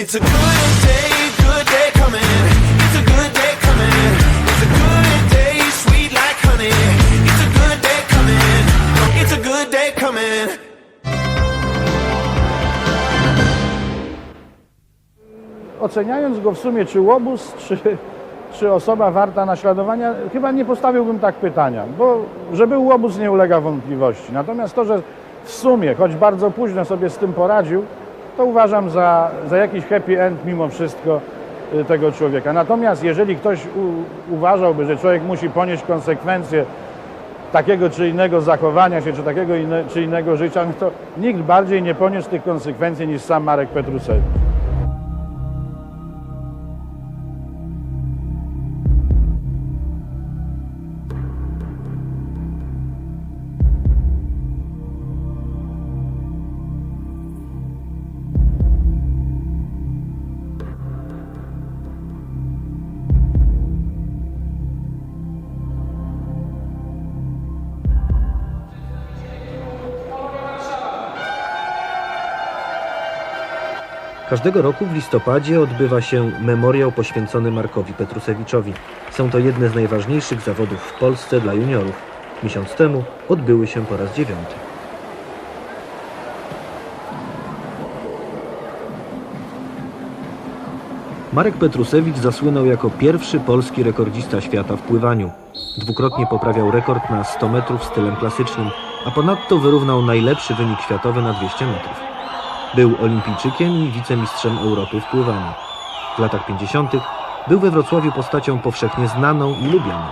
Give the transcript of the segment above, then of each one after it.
It's a good day, good day coming. It's a good day coming. It's a good day, sweet like honey. It's a good day coming. It's a good day coming. Oceniając go w sumie, czy łobuz, czy, czy osoba warta naśladowania, chyba nie postawiłbym tak pytania, bo że był łobuz nie ulega wątpliwości. Natomiast to, że w sumie, choć bardzo późno sobie z tym poradził, to uważam za, za jakiś happy end mimo wszystko y, tego człowieka. Natomiast jeżeli ktoś u, uważałby, że człowiek musi ponieść konsekwencje takiego czy innego zachowania się, czy takiego inne, czy innego życia, to nikt bardziej nie poniósł tych konsekwencji niż sam Marek Petrusewicz. Każdego roku w listopadzie odbywa się memoriał poświęcony Markowi Petrusewiczowi. Są to jedne z najważniejszych zawodów w Polsce dla juniorów. Miesiąc temu odbyły się po raz dziewiąty. Marek Petrusewicz zasłynął jako pierwszy polski rekordzista świata w pływaniu. Dwukrotnie poprawiał rekord na 100 metrów stylem klasycznym, a ponadto wyrównał najlepszy wynik światowy na 200 metrów. Był olimpijczykiem i wicemistrzem Europy w pływaniu. W latach 50. był we Wrocławiu postacią powszechnie znaną i lubianą.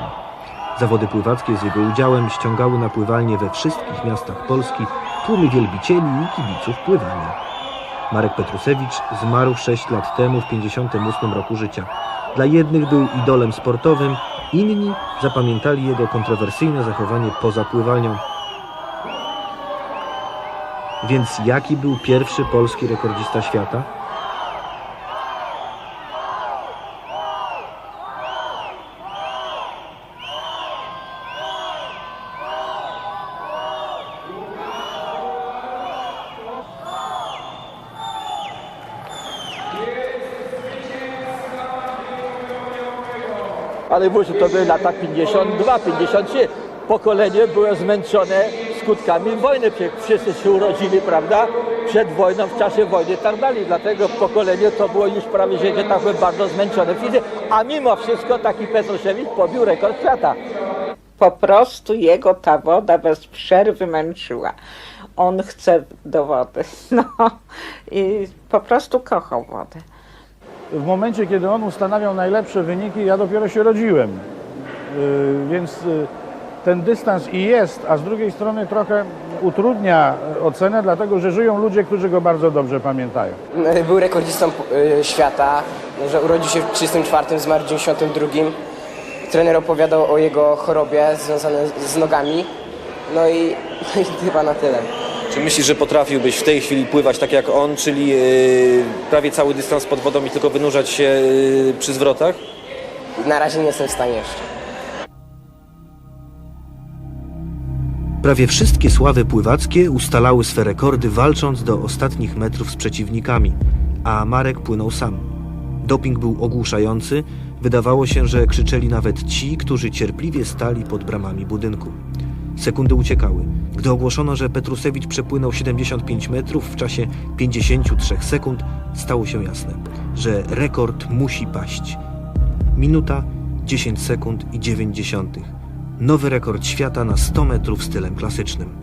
Zawody pływackie z jego udziałem ściągały na pływalnie we wszystkich miastach Polski tłumy wielbicieli i kibiców pływania. Marek Petrusewicz zmarł 6 lat temu w 58 roku życia. Dla jednych był idolem sportowym, inni zapamiętali jego kontrowersyjne zachowanie poza pływalnią. Więc jaki był pierwszy polski rekordzista świata? Ale może to były lata 52, 53. Pokolenie było zmęczone skutkami wojny. Wszyscy się urodzili, prawda? Przed wojną, w czasie wojny i tak dalej. Dlatego pokolenie to było już prawie, że tak powiem, bardzo zmęczone fizycznie. A mimo wszystko taki Petruszewicz pobił rekord świata. Po prostu jego ta woda bez przerwy męczyła. On chce do wody. No i po prostu kochał wodę. w momencie, kiedy on ustanawiał najlepsze wyniki, ja dopiero się rodziłem. Yy, Więc yy, ten dystans i jest, a z drugiej strony trochę utrudnia ocenę, dlatego że żyją ludzie, którzy go bardzo dobrze pamiętają. Był rekordzistą y, świata, że urodził się w 34, zmarł w 92. Trener opowiadał o jego chorobie związanej z nogami. No i, no i chyba na tyle. Czy myślisz, że potrafiłbyś w tej chwili pływać tak jak on, czyli yy, prawie cały dystans pod wodą i tylko wynurzać się yy, przy zwrotach? Na razie nie jestem w stanie jeszcze. Prawie wszystkie sławy pływackie ustalały swe rekordy walcząc do ostatnich metrów z przeciwnikami, a Marek płynął sam. Doping był ogłuszający, wydawało się, że krzyczeli nawet ci, którzy cierpliwie stali pod bramami budynku. Sekundy uciekały. Gdy ogłoszono, że Petrusewicz przepłynął 75 metrów w czasie 53 sekund, stało się jasne, że rekord musi paść. Minuta, 10 sekund i 9 dziesiątych. Nowy rekord świata na 100 metrów stylem klasycznym.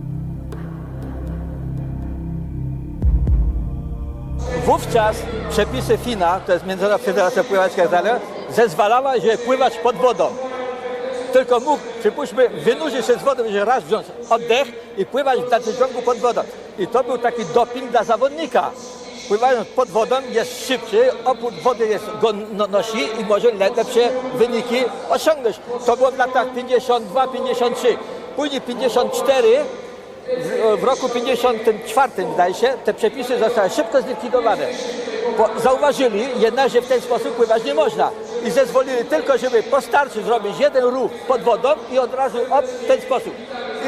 Wówczas przepisy FINA, to jest Międzynarodowa Federacja Pływacka, zezwalała, że pływać pod wodą. Tylko mógł, przypuśćmy, wynurzyć się z wody, że raz wziąć oddech i pływać w dalszym ciągu pod wodą. I to był taki doping dla zawodnika. Pływając pod wodą jest szybszy, opór wody jest, go no, nosi i może le- lepsze wyniki osiągnąć. To było w latach 52-53. Później 54 w, w roku 54 zdaje się, te przepisy zostały szybko zlikwidowane. Bo zauważyli jednak, że w ten sposób pływać nie można. I zezwolili tylko, żeby po starcie zrobić jeden ruch pod wodą i od razu op, w ten sposób.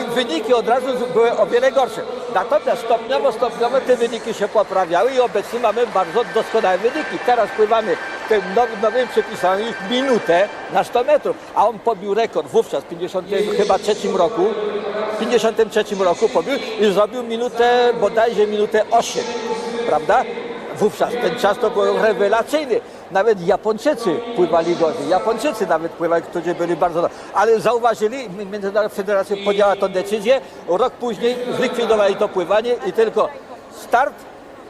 I wyniki od razu były o wiele gorsze. Natomiast stopniowo, stopniowo te wyniki się poprawiały i obecnie mamy bardzo doskonałe wyniki. Teraz pływamy tym nowym, nowymi przepisami minutę na 100 metrów, a on pobił rekord wówczas w 50 chyba trzecim roku, w 53 roku pobił i zrobił minutę, bodajże minutę 8, prawda? Wówczas ten czas to był rewelacyjny. Nawet Japończycy pływali gorzej. Japończycy nawet pływali, którzy byli bardzo. Ale zauważyli, Międzynarodowa Federacja podjęła tę decyzję, rok później zlikwidowali to pływanie i tylko start,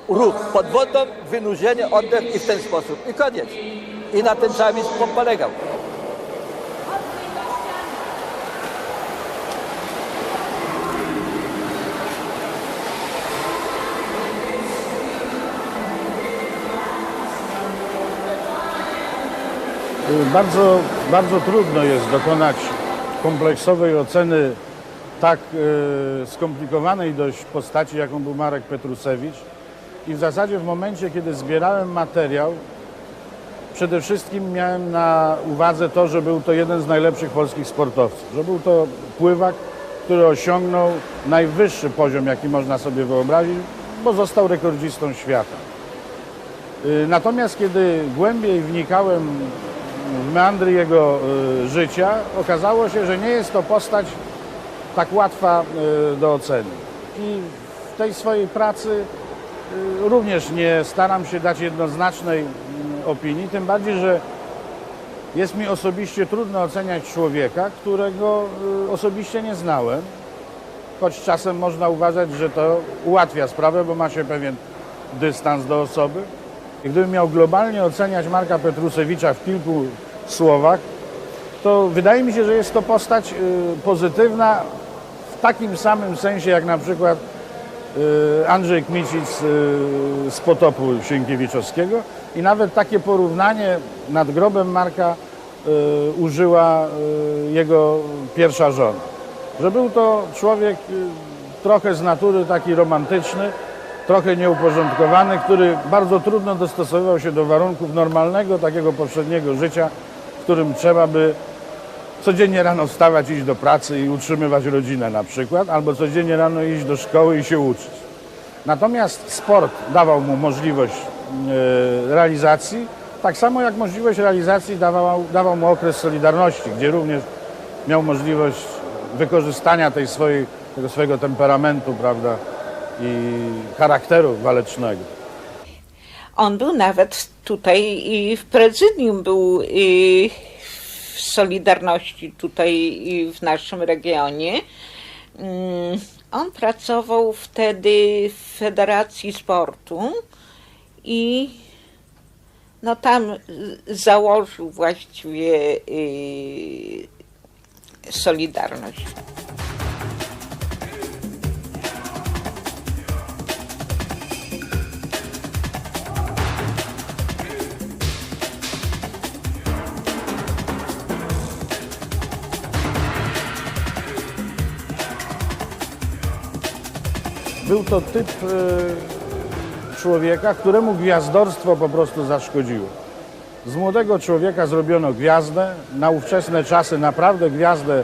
ruch pod wodą, wynurzenie, oddech i w ten sposób. I koniec. I na tym sport polegał. Bardzo, bardzo trudno jest dokonać kompleksowej oceny tak e, skomplikowanej dość postaci, jaką był Marek Petrusewicz. I w zasadzie w momencie, kiedy zbierałem materiał, przede wszystkim miałem na uwadze to, że był to jeden z najlepszych polskich sportowców. Że był to pływak, który osiągnął najwyższy poziom, jaki można sobie wyobrazić, bo został rekordzistą świata. Y, Natomiast kiedy głębiej wnikałem meandry jego y, życia, okazało się, że nie jest to postać tak łatwa y, do oceny. I w tej swojej pracy y, również nie staram się dać jednoznacznej mm, opinii, tym bardziej, że jest mi osobiście trudno oceniać człowieka, którego osobiście nie znałem, choć czasem można uważać, że to ułatwia sprawę, bo ma się pewien dystans do osoby. Gdybym miał globalnie oceniać Marka Petrusewicza w kilku słowach, to wydaje mi się, że jest to postać y, pozytywna w takim samym sensie jak na przykład y, Andrzej Kmicic y, z Potopu Sienkiewiczowskiego i nawet takie porównanie nad grobem Marka użyła jego pierwsza żona. Że był to człowiek trochę z natury taki romantyczny, trochę nieuporządkowany, który bardzo trudno dostosowywał się do warunków normalnego, takiego powszedniego życia, w którym trzeba by codziennie rano wstawać, iść do pracy i utrzymywać rodzinę na przykład, albo codziennie rano iść do szkoły i się uczyć. Natomiast sport dawał mu możliwość e, realizacji, tak samo jak możliwość realizacji dawał, dawał mu okres Solidarności, gdzie również miał możliwość wykorzystania tej swojej, tego swojego temperamentu, prawda, i charakteru walecznego. On był nawet tutaj w prezydium był w Solidarności tutaj w naszym regionie. Mm, On pracował wtedy w Federacji Sportu i no tam założył właściwie y, Solidarność. Był to typ e, człowieka, któremu gwiazdorstwo po prostu zaszkodziło. Z młodego człowieka zrobiono gwiazdę, na ówczesne czasy naprawdę gwiazdę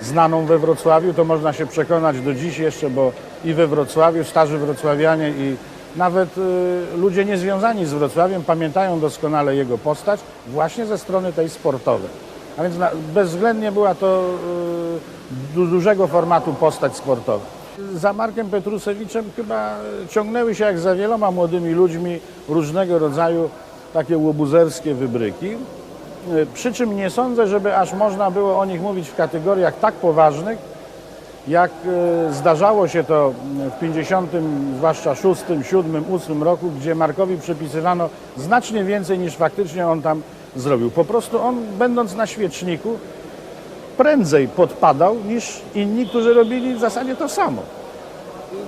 znaną we Wrocławiu, to można się przekonać do dziś jeszcze, bo i we Wrocławiu starzy wrocławianie i nawet e, ludzie niezwiązani z Wrocławiem pamiętają doskonale jego postać właśnie ze strony tej sportowej. A więc na, bezwzględnie była to e, du, dużego formatu postać sportowa. Za Markiem Petrusewiczem chyba ciągnęły się jak za wieloma młodymi ludźmi różnego rodzaju takie łobuzerskie wybryki. Y, Przy czym nie sądzę, żeby aż można było o nich mówić w kategoriach tak poważnych, jak y, zdarzało się to w 50, zwłaszcza 6, 7, 8 roku, gdzie Markowi przypisywano znacznie więcej niż faktycznie on tam zrobił. Po prostu on, będąc na świeczniku, prędzej podpadał niż inni, którzy robili w zasadzie to samo.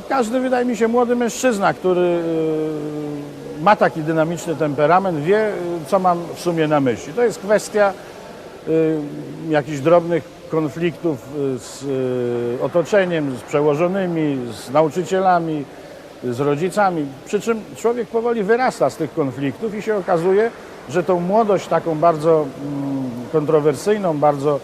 Każdy, wydaje mi się, młody mężczyzna, który y, ma taki dynamiczny temperament, wie, y, co mam w sumie na myśli. To jest kwestia y, jakichś drobnych konfliktów z otoczeniem, z przełożonymi, z nauczycielami, z rodzicami. Przy czym człowiek powoli wyrasta z tych konfliktów i się okazuje, że tą młodość taką bardzo mm, kontrowersyjną, bardzo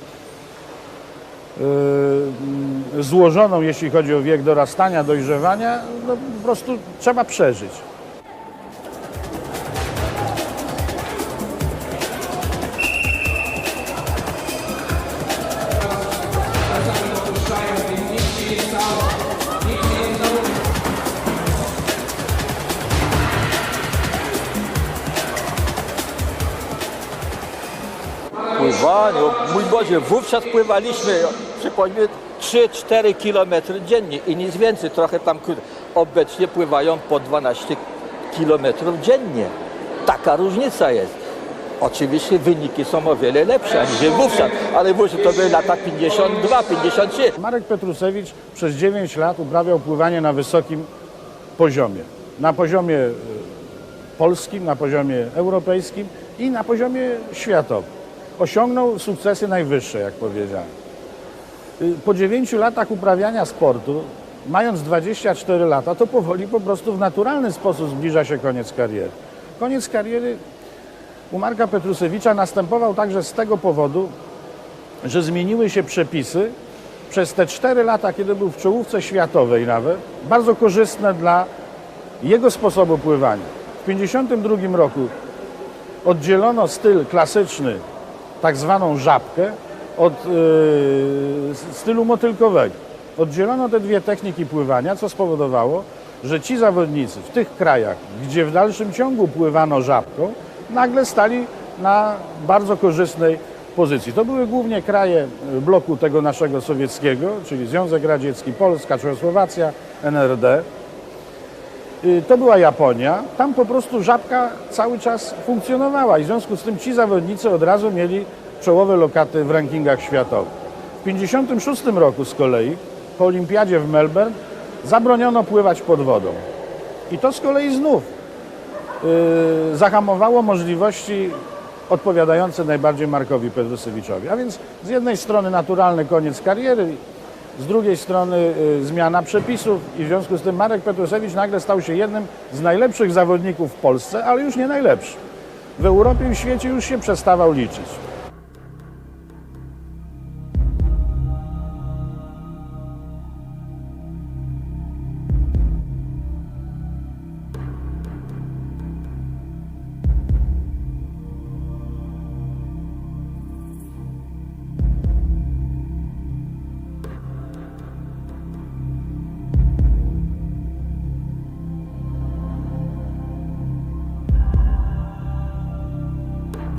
złożoną, jeśli chodzi o wiek dorastania, dojrzewania, no, po prostu trzeba przeżyć. Pływaniu, mój Boże, wówczas pływaliśmy, przypomnijmy, 3-4 kilometry dziennie i nic więcej, trochę tam. Obecnie pływają po 12 kilometrów dziennie. Taka różnica jest. Oczywiście wyniki są o wiele lepsze aniżeli wówczas, ale wówczas to były lata 52, 53. Marek Petrusewicz przez 9 lat uprawiał pływanie na wysokim poziomie. Na poziomie e, polskim, na poziomie europejskim i na poziomie światowym. Osiągnął sukcesy najwyższe, jak powiedziałem. Y, Po 9 latach uprawiania sportu, mając 24 lata, to powoli po prostu w naturalny sposób zbliża się koniec kariery. Koniec kariery u Marka Petrusewicza następował także z tego powodu, że zmieniły się przepisy przez te 4 lata, kiedy był w czołówce światowej nawet, bardzo korzystne dla jego sposobu pływania. W 1952 roku oddzielono styl klasyczny, tak zwaną żabkę, od yy, stylu motylkowego. Oddzielono te dwie techniki pływania, co spowodowało, że ci zawodnicy w tych krajach, gdzie w dalszym ciągu pływano żabką, nagle stali na bardzo korzystnej pozycji. To były głównie kraje y, bloku tego naszego sowieckiego, czyli Związek Radziecki, Polska, Czechosłowacja, NRD. Y, To była Japonia. Tam po prostu żabka cały czas funkcjonowała i w związku z tym ci zawodnicy od razu mieli czołowe lokaty w rankingach światowych. W 1956 roku z kolei po olimpiadzie w Melbourne zabroniono pływać pod wodą. I to z kolei znów y, zahamowało możliwości odpowiadające najbardziej Markowi Petrusewiczowi. A więc z jednej strony naturalny koniec kariery, z drugiej strony y, zmiana przepisów i w związku z tym Marek Petrusewicz nagle stał się jednym z najlepszych zawodników w Polsce, ale już nie najlepszy. W Europie i w świecie już się przestawał liczyć.